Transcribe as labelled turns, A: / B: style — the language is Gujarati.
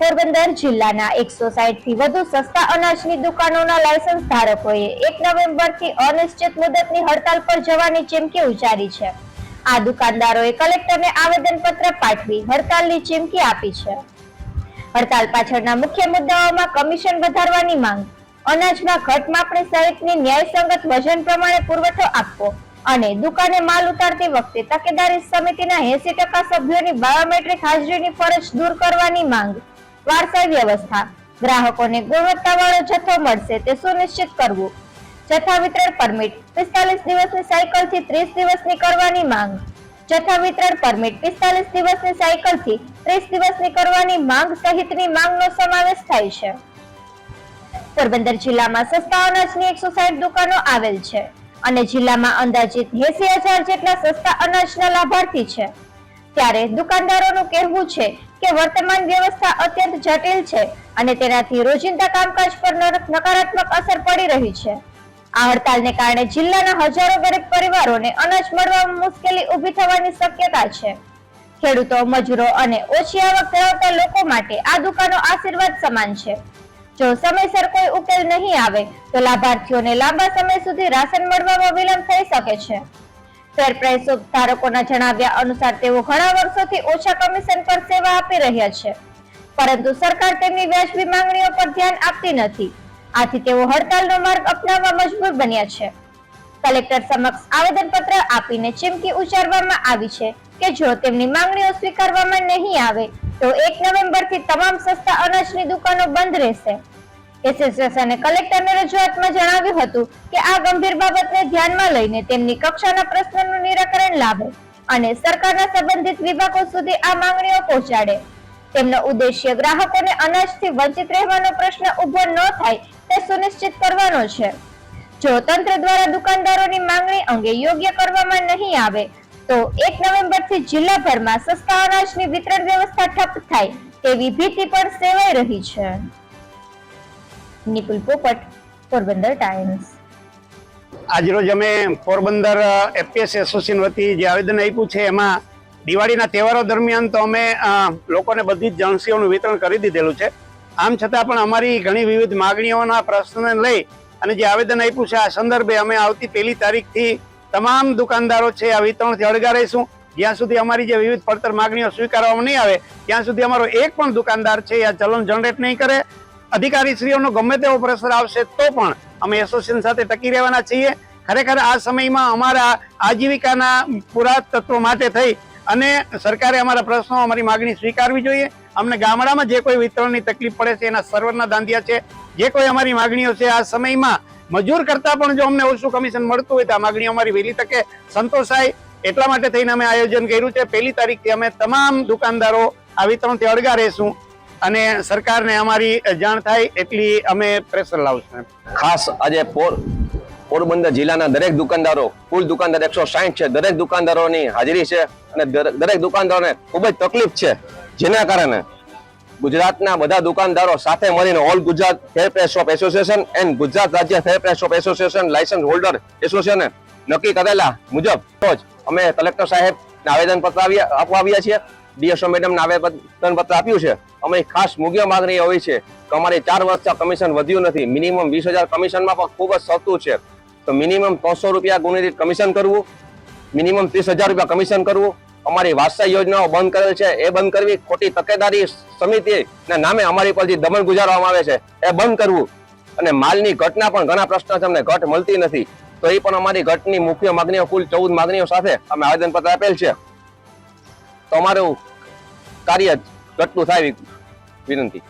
A: પોરબંદર જિલ્લાના એકસો થી વધુ સસ્તા અનાજની દુકાનોના લાયસન્સ ધારકોએ એક નવેમ્બરથી અનિશ્ચિત મુદતની હડતાલ પર જવાની ચીમકી ઉચ્ચારી છે. આ દુકાનદારોએ કલેક્ટરને આવેદન પત્ર પાઠવી હડતાલની ચીમકી આપી છે. હડતાલ પાછળના મુખ્ય મુદ્દાઓમાં કમિશન વધારવાની માંગ અનાજમાં ઘટ માપણી સહિતની ન્યાયસંગત વજન પ્રમાણે પુરવઠો આપવો અને દુકાને માલ ઉતારતી વખતે તકેદારી સમિતિના એસી ટકા સભ્યોની બાયોમેટ્રિક હાજરીની ફરજ દૂર કરવાની માંગ વારસાઈ વ્યવસ્થા. ગ્રાહકોને ગુણવત્તાવાળો જથ્થો મળશે તે સુનિશ્ચિત કરવું. જથ્થા વિતરણ પરમિટ પિસ્તાલીસ દિવસની સાયકલથી ત્રીસ દિવસની કરવાની માંગ. જથ્થા વિતરણ પરમિટ પિસ્તાલીસ દિવસની સાયકલથી ત્રીસ દિવસની કરવાની માંગ સહિતની માંગનો સમાવેશ થાય છે. પોરબંદર જિલ્લામાં સસ્તા અનાજની એકસો સાઠ દુકાનો આવેલ છે અને જિલ્લામાં અંદાજિત એસી હજાર જેટલા સસ્તા અનાજના લાભાર્થી છે. ત્યારે દુકાનદારોનું કહેવું છે કે વર્તમાન વ્યવસ્થા અત્યંત જટિલ છે અને તેનાથી રોજિંદા કામકાજ પર નકારાત્મક અસર પડી રહી છે. આ હડતાલને કારણે જિલ્લાના હજારો ગરીબ પરિવારોને અનાજ મળવામાં મુશ્કેલી ઊભી થવાની શક્યતા છે. ખેડૂતો, મજૂરો અને ઓછી આવક ધરાવતા લોકો માટે આ દુકાનો આશીર્વાદ સમાન છે. જો સમયસર કોઈ ઉકેલ નહીં આવે, તો લાભાર્થીઓને લાંબા સમય સુધી રાશન મળવામાં વિલંબ થઈ શકે છે. ફેર પ્રાઇસ ધારકોના જણાવ્યા અનુસાર તેઓ ઘણા વર્ષોથી ઓછા કમિશન પર સેવા આપી રહ્યા છે. પરંતુ સરકાર તેમની વ્યાજબી માંગણીઓ પર ધ્યાન આપતી નથી. આથી તેઓ હડતાલનો માર્ગ અપનાવવા મજબૂર બન્યા છે. કલેક્ટર સમક્ષ આવેદનપત્ર આપીને ચીમકી ઉચ્ચારવામાં આવી છે કે જો તેમની માંગણીઓ સ્વીકારવામાં નહીં આવે, તો એક નવેમ્બરથી તમામ સસ્તા અનાજની દુકાનો બંધ રહેશે. એસોસિએશને કલેક્ટરને રજૂઆતમાં જણાવ્યું હતું કે આ ગંભીર બાબતને ધ્યાનમાં લઈને તેમની કક્ષાના પ્રશ્નનું નિરાકરણ લાવે અને સરકારના સંબંધિત વિભાગો સુધી આ માંગણીઓ પહોંચાડે. તેમનો ઉદ્દેશ્ય ગ્રાહકોને અનાજથી વંચિત રહેવાનો પ્રશ્ન ઊભો ન થાય તે સુનિશ્ચિત કરવાનો છે. જો તંત્ર દ્વારા દુકાનદારોની માંગણી અંગે યોગ્ય કરવામાં નહીં આવે, તો એક નવેમ્બરથી જિલ્લાભરમાં સસ્તા અનાજની વિતરણ વ્યવસ્થા ઠપ થાય તેવી ભીતિ પણ સેવાઈ રહી છે. નિપુલ પોપટ પોરબંદર ટાઈમ્સ
B: આજરોજ અમે પોરબંદર એફપીએસ એસોસિએશન વતી જે આવેદન આપ્યું છે એમાં દિવાળીના તહેવારો દરમિયાન તો અમે લોકોને બધી જ જણસીઓનું વિતરણ કરી દીધેલું છે. આમ છતાં પણ અમારી ઘણી વિવિધ માગણીઓના પ્રશ્નને લઈ અને જે આવેદન આપ્યું છે, આ સંદર્ભે અમે આવતી પહેલી તારીખથી તમામ દુકાનદારો છે, આ વિતરણથી અળગા રહીશું. જ્યાં સુધી અમારી જે વિવિધ પડતર માગણીઓ સ્વીકારવામાં નહીં આવે, ત્યાં સુધી અમારો એક પણ દુકાનદાર છે આ ચલણ જનરેટ નહીં કરે. અધિકારીશ્રીઓનો ગમે તેવો પ્રેશર આવશે તો પણ અમે એસોસિએશન સાથે ટકી રહેવાના છીએ. ખરેખર આ સમયમાં અમારા આજીવિકાના પૂરા તત્વો માટે થઈ અને સરકારે અમારા પ્રશ્નો અમારી માગણી સ્વીકારવી જોઈએ. અમને ગામડામાં જે કોઈ વિતરણની તકલીફ પડે છે એના સર્વરના દાંધિયા છે. જે કોઈ અમારી માગણીઓ છે આ સમયમાં મજૂર કરતા પણ જો અમને ઓછું કમિશન મળતું હોય તો આ માગણીઓ અમારી વહેલી તકે સંતોષાય. એટલા માટે થઈને અમે આયોજન કર્યું છે. પહેલી તારીખથી અમે તમામ દુકાનદારો આ વિતરણથી અળગા રહેશું. અને સરકારને અમારી જાણ થાય એટલી અમે પ્રેશર લાવશું
C: ખાસ આજે પોર, પોરબંદર જિલ્લાના દરેક દુકાનદારો, કુલ દુકાનદાર એકસો સાહીઠ છે. દરેક દુકાનદારોની હાજરી છે અને દરે- દરેક દુકાનદારોને ખૂબ જ તકલીફ છે. જેના કારણે ગુજરાતના બધા દુકાનદારો સાથે મળીને all Gujarat fair price shop association and Gujarat રાજ્ય fair price shop association licence holder એસોસિએશને નક્કી કરેલા મુજબ રોજ અમે કલેક્ટર સાહેબ આવેદન પત્ર આપવા આવ્યા છીએ. ડીએસઓ મેડમ આવેદન પત્ર આપ્યું છે. અમારી ખાસ મુખ્ય માંગણી હોય છે કે અમારે ચાર વર્ષ કમિશન વધ્યું નથી. મિનિમમ વીસ હજાર કમિશનમાં પણ ખૂબ જ સસ્તું છે. તો મિનિમમ ત્રણસો રૂપિયા ગુણિત કમિશન કરવું, મિનિમમ ત્રીસ હજાર રૂપિયા કમિશન કરવું, અમારી વારસાઈ યોજનાઓ બંધ કરેલ છે. એ બંધ કરવી ખોટી તકેદારી સમિતિ ના નામે અમારી પર જે દમન ગુજારવામાં આવે છે, એ બંધ કરવું. અને માલની ઘટના પણ ઘણા પ્રશ્ન છે, અમને ઘટ મળતી નથી. તો એ પણ અમારી ઘટની મુખ્ય માગણીઓ, કુલ ચૌદ માગણીઓ સાથે અમે આવેદનપત્ર આપેલ છે. તો અમારું કાર્ય ઘટતું થાય વિનંતી.